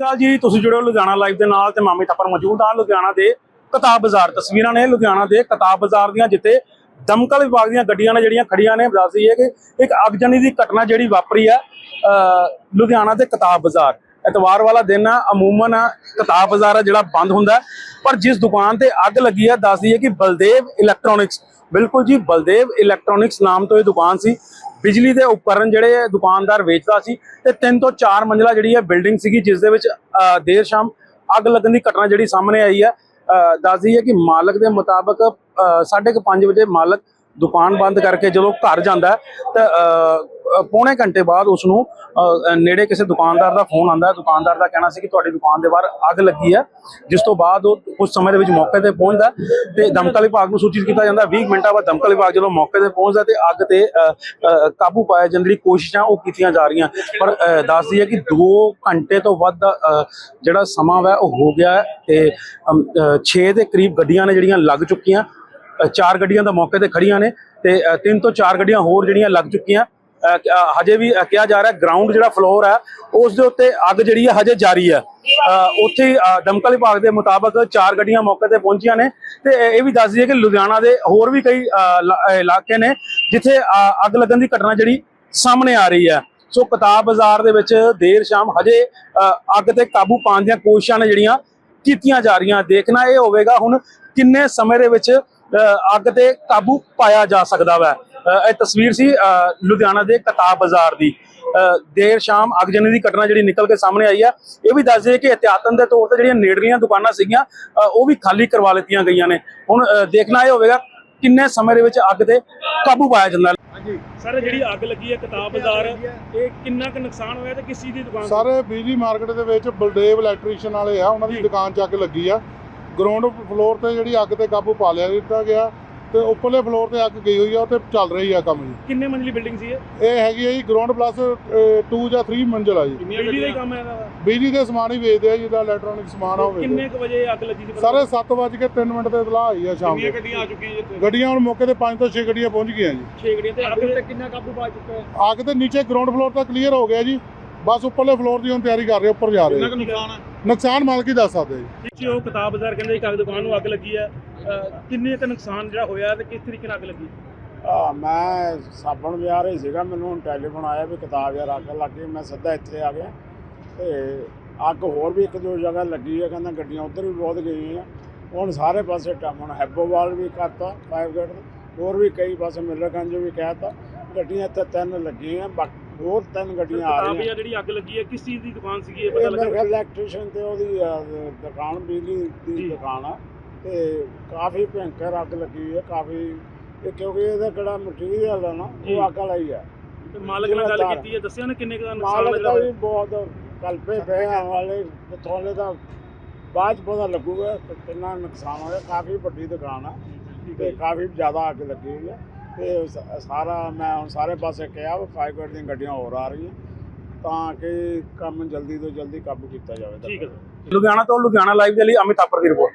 ਕਾਲ ਜੀ, ਤੁਸੀਂ ਜੁੜੇ ਲੁਧਿਆਣਾ ਲਾਈਵ ਦੇ ਨਾਲ ਤੇ ਮਾਮੀ ਥੱਪੜ ਮੌਜੂਦ ਆ ਲੁਧਿਆਣਾ ਦੇ ਕਿਤਾਬ ਬਾਜ਼ਾਰ। ਤਸਵੀਰਾਂ ਨੇ ਲੁਧਿਆਣਾ ਦੇ ਕਿਤਾਬ ਬਾਜ਼ਾਰ ਦੀਆਂ, ਜਿੱਥੇ ਦਮਕਲ ਵਿਭਾਗ ਦੀਆਂ ਗੱਡੀਆਂ ਨੇ ਜਿਹੜੀਆਂ ਖੜੀਆਂ ਨੇ। ਦੱਸਦੀ ਹੈ ਕਿ ਇੱਕ ਅਗਜਨੀ ਦੀ ਘਟਨਾ ਜਿਹੜੀ ਵਾਪਰੀ ਹੈ ਲੁਧਿਆਣਾ ਦੇ ਕਿਤਾਬ ਬਾਜ਼ਾਰ। ਐਤਵਾਰ ਵਾਲਾ ਦਿਨ ਆ, ਅਮੂਮਨ ਕਿਤਾਬ ਬਾਜ਼ਾਰ ਆ ਜਿਹੜਾ ਬੰਦ ਹੁੰਦਾ ਪਰ ਜਿਸ ਦੁਕਾਨ ਤੇ ਅੱਗ ਲੱਗੀ ਹੈ ਦੱਸਦੀ ਹੈ ਕਿ ਬਲਦੇਵ ਇਲੈਕਟ੍ਰੋਨਿਕਸ। ਬਿਲਕੁਲ ਜੀ, ਬਲਦੇਵ ਇਲੈਕਟ੍ਰੋਨਿਕਸ ਨਾਮ ਤੋਂ ਇਹ ਦੁਕਾਨ ਸੀ। ਬਿਜਲੀ ਦੇ ਉਪਕਰਨ ਜਿਹੜੇ ਦੁਕਾਨਦਾਰ ਵੇਚਦਾ ਸੀ ਤੇ ਤਿੰਨ ਤੋਂ ਚਾਰ ਮੰਜ਼ਲਾ ਜਿਹੜੀ ਹੈ ਬਿਲਡਿੰਗ ਸੀਗੀ, ਜਿਸ ਦੇ ਵਿੱਚ ਦੇਰ ਸ਼ਾਮ ਅੱਗ ਲੱਗਣ ਦੀ ਘਟਨਾ ਜਿਹੜੀ ਸਾਹਮਣੇ ਆਈ ਹੈ। ਦੱਸਦੀ ਹੈ ਕਿ ਮਾਲਕ ਦੇ ਮੁਤਾਬਕ 5:30 ਵਜੇ ਮਾਲਕ ਦੁਕਾਨ ਬੰਦ ਕਰਕੇ ਜਦੋਂ ਘਰ ਜਾਂਦਾ ਤਾਂ ਪੌਣੇ ਘੰਟੇ ਬਾਅਦ ਉਸ ਨੂੰ ਨੇੜੇ ਕਿਸੇ ਦੁਕਾਨਦਾਰ ਦਾ ਫੋਨ ਆਉਂਦਾ ਹੈ। ਦੁਕਾਨਦਾਰ ਦਾ ਕਹਿਣਾ ਸੀ ਕਿ ਤੁਹਾਡੀ ਦੁਕਾਨ ਦੇ ਬਾਹਰ ਅੱਗ ਲੱਗੀ ਹੈ। ਜਿਸ ਤੋਂ ਬਾਅਦ ਉਹ ਕੁਝ ਸਮੇਂ ਦੇ ਵਿੱਚ ਮੌਕੇ ਤੇ ਪਹੁੰਚਦਾ ਹੈ ਤੇ ਦਮਕਲ ਵਿਭਾਗ ਨੂੰ ਸੂਚਿਤ ਕੀਤਾ ਜਾਂਦਾ ਹੈ। 20 ਮਿੰਟਾਂ ਬਾਅਦ ਦਮਕਲ ਵਿਭਾਗ ਜਦੋਂ ਮੌਕੇ ਤੇ ਪਹੁੰਚਦਾ ਤੇ ਅੱਗ ਤੇ ਕਾਬੂ ਪਾਇਆ ਜਾਣ ਦੀ ਕੋਸ਼ਿਸ਼ਾਂ ਉਹ ਕੀਤੀਆਂ ਜਾ ਰਹੀਆਂ। ਪਰ ਅਹ, ਦੱਸਦੀ ਹੈ ਕਿ 2 ਘੰਟੇ ਤੋਂ ਵੱਧ ਜਿਹੜਾ ਸਮਾਂ ਵਾ ਉਹ ਹੋ ਗਿਆ ਹੈ ਤੇ 6 ਦੇ ਕਰੀਬ ਗੱਡੀਆਂ ਨੇ ਜਿਹੜੀਆਂ ਲੱਗ ਚੁੱਕੀਆਂ ਚਾਰ ਗੱਡੀਆਂ ਤਾਂ ਮੌਕੇ ਤੇ ਖੜੀਆਂ ਨੇ ਤੇ ਤਿੰਨ ਤੋਂ ਚਾਰ ਗੱਡੀਆਂ ਹੋਰ ਜਿਹੜੀਆਂ ਲੱਗ ਚੁੱਕੀਆਂ। ਹਜੇ ਵੀ ਕਿਹਾ ਜਾ ਰਿਹਾ ਗਰਾਊਂਡ ਜਿਹੜਾ ਫਲੋਰ ਹੈ, ਉਸ ਦੇ ਉੱਤੇ ਅੱਗ ਜਿਹੜੀ ਹੈ ਹਜੇ ਜਾਰੀ ਹੈ। ਉੱਥੇ ਦਮਕਲ ਵਿਭਾਗ ਦੇ ਮੁਤਾਬਕ ਚਾਰ ਗੱਡੀਆਂ ਮੌਕੇ ਤੇ ਪਹੁੰਚੀਆਂ ਨੇ ਤੇ ਇਹ ਵੀ ਦੱਸ ਦਈਏ ਕਿ ਲੁਧਿਆਣਾ ਦੇ ਹੋਰ ਵੀ ਕਈ ਇਲਾਕੇ ਨੇ ਜਿੱਥੇ ਅੱਗ ਲੱਗਣ ਦੀ ਘਟਨਾ ਜਿਹੜੀ ਸਾਹਮਣੇ ਆ ਰਹੀ ਹੈ। ਸੋ ਕਿਤਾਬ ਬਾਜ਼ਾਰ ਦੇ ਵਿੱਚ ਦੇਰ ਸ਼ਾਮ ਹਜੇ ਅੱਗ ਤੇ ਕਾਬੂ ਪਾਉਣ ਦੀਆਂ ਕੋਸ਼ਿਸ਼ਾਂ ਨੇ ਜਿਹੜੀਆਂ ਕੀਤੀਆਂ ਜਾ ਰਹੀਆਂ। ਦੇਖਣਾ ਇਹ ਹੋਵੇਗਾ ਹੁਣ ਕਿੰਨੇ ਸਮੇਂ ਦੇ ਵਿੱਚ ਅੱਗ ਤੇ ਕਾਬੂ ਪਾਇਆ ਜਾ ਸਕਦਾ ਵੈ। ਇਹ ਤਸਵੀਰ ਸੀ ਲੁਧਿਆਣਾ ਦੇ ਕਿਤਾਬ ਬਾਜ਼ਾਰ ਦੀ। ਦੇਰ ਸ਼ਾਮ ਅਗਜਨੀ ਦੀ ਘਟਨਾ ਜਿਹੜੀ ਨਿਕਲ ਕੇ ਸਾਹਮਣੇ ਆਈ ਆ ਇਹ ਵੀ ਦੱਸ ਦਈਏ ਕਿ ਇhtiyatan ਦੇ ਤੌਰ ਤੇ ਜਿਹੜੀਆਂ ਨੇੜਲੀਆਂ ਦੁਕਾਨਾਂ ਸੀਗੀਆਂ ਉਹ ਵੀ ਖਾਲੀ ਕਰਵਾ ਲਿੱਤੀਆਂ ਗਈਆਂ ਨੇ। ਹੁਣ ਦੇਖਣਾ ਇਹ ਹੋਵੇਗਾ ਕਿੰਨੇ ਸਮੇਂ ਦੇ ਵਿੱਚ ਅੱਗ ਤੇ ਕਾਬੂ ਪਾਇਆ ਜਾਂਦਾ। ਹਾਂਜੀ। ਸਰ ਜਿਹੜੀ ਅੱਗ ਲੱਗੀ ਹੈ ਕਿਤਾਬ ਬਾਜ਼ਾਰ ਇਹ ਕਿੰਨਾ ਕੁ ਨੁਕਸਾਨ ਹੋਇਆ ਤੇ ਕਿਸ ਚੀਜ਼ ਦੀ ਦੁਕਾਨ ਸਾਰੇ ਬਿਜਲੀ ਮਾਰਕੀਟ ਦੇ ਵਿੱਚ ਬਲਦੇਵ ਇਲੈਕਟ੍ਰੀਸ਼ੀਅਨ ਵਾਲੇ ਆ ਉਹਨਾਂ ਦੀ। ਦੁਕਾਨ 'ਚ ਅੱਗ ਲੱਗੀ ਆ। ਗਰਾਊਂਡ ਫਲੋਰ ਤੇ ਜਿਹੜੀ ਅੱਗ ਤੇ ਕਾਬੂ ਪਾ ਲਿਆ ਦਿੱਤਾ ਗਿਆ। ਤੇ ਉੱਪਰਲੇ ਫਲੋਰ ਤੇ ਅੱਗ ਗਈ ਹੋਈ ਆ ਤੇ ਚੱਲ ਰਹੀ ਆ ਕੰਮ ਜੀ। ਕਿੰਨੇ ਮੰਜ਼ਲੀ ਬਿਲਡਿੰਗ ਸੀ ਇਹ? ਇਹ ਹੈਗੀ ਆ ਜੀ ਗਰਾਊਂਡ ਪਲੱਸ 2 ਜਾਂ 3 ਮੰਜ਼ਲ ਆ ਜੀ। ਬਿਜਲੀ ਦਾ ਹੀ ਕੰਮ ਹੈ ਇਹਦਾ? ਬਿਜਲੀ ਦੇ ਸਮਾਨ ਹੀ ਵੇਚਦੇ ਆ ਜਿਹਦਾ ਇਲੈਕਟ੍ਰੋਨਿਕ ਸਮਾਨ ਵੇਚਦੇ ਕਿੰਨੇ ਕੁ ਵਜੇ ਅੱਗ ਲੱਗੀ ਸੀ ਪਤਾ ਸਾਰੇ 7:03 ਮਿੰਟ ਤੇ ਇਤਲਾਹ ਆਈ ਆ ਸ਼ਾਮ ਨੂੰ। ਗੱਡੀਆਂ ਆ ਚੁੱਕੀਆਂ ਜਿੱਥੇ ਗੱਡੀਆਂ ਹੁਣ ਮੌਕੇ ਤੇ 5 ਤੋਂ 6 ਗੱਡੀਆਂ ਪਹੁੰਚ ਗਈਆਂ ਜੀ। 6 ਗੱਡੀਆਂ ਤੇ ਅੱਗ ਤੇ ਕਿੰਨਾ ਕਾਬੂ ਪਾ ਚੁੱਕਾ ਹੈ? ਅੱਗ ਤੇ ਨੀਚੇ ਗਰਾਊਂਡ ਫਲੋਰ ਤਾਂ ਕਲੀਅਰ ਹੋ ਗਿਆ ਜੀ ਬਸ ਉੱਪਰਲੇ ਫਲੋਰ ਦੀ ਹੁਣ ਤਿਆਰੀ ਕਰ ਰਹੇ ਉੱਪਰ ਜਾ ਰਹੇ। ਆ। ਨੁਕਸਾਨ ਹੈ? ਨੁਕਸਾਨ ਮਾਲਕ ਹੀ ਦੱਸ ਸਕਦੇ ਜੀ? ਜੀ ਉਹ ਕਿਤਾਬ ਬਾਜ਼ਾਰ ਕਹਿੰਦੇ ਇੱਕ ਅੱਗ ਦੁਕਾਨ ਨੂੰ ਅੱਗ ਲੱਗੀ ਹੈ ਅਹ ਕਿੰਨੇ ਕੁ ਨੁਕਸਾਨ ਜਿਹੜਾ ਹੋਇਆ ਤੇ ਕਿਸ ਤਰੀਕੇ ਨਾਲ ਅੱਗ ਲੱਗੀ? ਆ ਮੈਂ ਸਾਬਣ ਬਾਜ਼ਾਰ ਹੀ ਸੀਗਾ ਮੈਨੂੰ ਹੁਣ ਟੈਲੀਫੋਨ ਆਇਆ ਵੀ ਕਿਤਾਬ ਯਾਰ ਅੱਗ ਲੱਗ ਗਈ ਮੈਂ ਸਿੱਧਾ ਇੱਥੇ ਆ ਗਿਆ। ਤੇ ਅੱਗ ਹੋਰ ਵੀ ਇੱਕ ਦੋ ਜਗ੍ਹਾ ਲੱਗੀ ਹੈ ਕਹਿੰਦਾ ਗੱਡੀਆਂ ਉਧਰ ਵੀ ਬਹੁਤ ਗਈਆਂ ਹੁਣ ਸਾਰੇ ਪਾਸੇ ਟਮ ਹੁਣ ਹੈਬੋਵਾਲ ਵੀ ਕਰਤਾ ਫਾਇਰ ਗੇਟ ਹੋਰ ਵੀ ਕਈ ਪਾਸੇ ਮਿਲਰਗੰਜ ਵੀ ਕਹਿਤਾ। ਗੱਡੀਆਂ ਇੱਥੇ ਤਿੰਨ ਲੱਗੀਆਂ ਬਾਕੀ ਹੋਰ ਤਿੰਨ ਗੱਡੀਆਂ ਆ ਰਹੀਆਂ। ਬਾਜ਼ਾਰ ਜਿਹੜੀ ਅੱਗ ਲੱਗੀ ਹੈ ਕਿਸ ਚੀਜ਼ ਦੀ ਦੁਕਾਨ ਸੀਗੀ ਇਹ ਪਤਾ ਇਹ ਮੇਰੇ ਲੱਗਾ? ਖਿਆਲ ਇਲੈਕਟ੍ਰੀਸ਼ੀਅਨ ਤੇ ਉਹਦੀ ਅਹ, ਦੁਕਾਨ ਬਿਜਲੀ ਜੀ। ਦੀ ਦੁਕਾਨ ਆ। ਤੇ ਕਾਫੀ ਭਿਆਨਕ ਅੱਗ ਲੱਗੀ ਹੈ ਕਾਫੀ। ਇਹ ਕਿਉਂਕਿ ਇਹਦਾ ਕਿਹੜਾ ਮਟੀਰੀਅਲ ਆ ਨਾ ਜੀ। ਉਹ ਅੱਗ ਵਾਲੀ ਆ। ਤੇ ਮਾਲਕ ਨਾਲ ਗੱਲ। ਕੀਤੀ ਹੈ ਦੱਸਿਆ ਨਾ ਕਿੰਨੇ ਕੁ ਦਾ ਨੁਕਸਾਨ ਮਾਲਕ ਦਾ ਵੀ ਬਹੁਤ ਕਲਪੇ ਪਏ ਆ ਵਾਲੇ ਥੋਲੇ ਦਾ ਬਾਅਦ 'ਚ ਪਤਾ ਲੱਗੂਗਾ ਕਿ ਕਿੰਨਾ ਨੁਕਸਾਨ ਹੋਇਆ। ਕਾਫੀ ਵੱਡੀ ਦੁਕਾਨ ਆ ਤੇ ਕਾਫੀ ਜ਼ਿਆਦਾ ਅੱਗ ਲੱਗੀ ਹੋਈ ਆ। ਤੇ ਸ- ਸਾਰਾ ਮੈਂ ਹੁਣ ਸਾਰੇ ਪਾਸੇ ਕਿਹਾ ਵਾ ਦੀਆਂ ਗੱਡੀਆਂ ਹੋਰ ਆ ਰਹੀਆਂ, ਤਾਂ ਕਿ ਕੰਮ ਜਲਦੀ ਤੋਂ ਜਲਦੀ ਕਾਬੂ ਕੀਤਾ ਜਾਵੇ ਠੀਕ ਹੈ ਸਰ। ਲੁਧਿਆਣਾ ਤੋਂ ਲੁਧਿਆਣਾ ਲਾਈਵ ਦੇ ਲਈ ਅਮਿਤ ਆਪਰ ਦੀ ਰਿਪੋਰਟ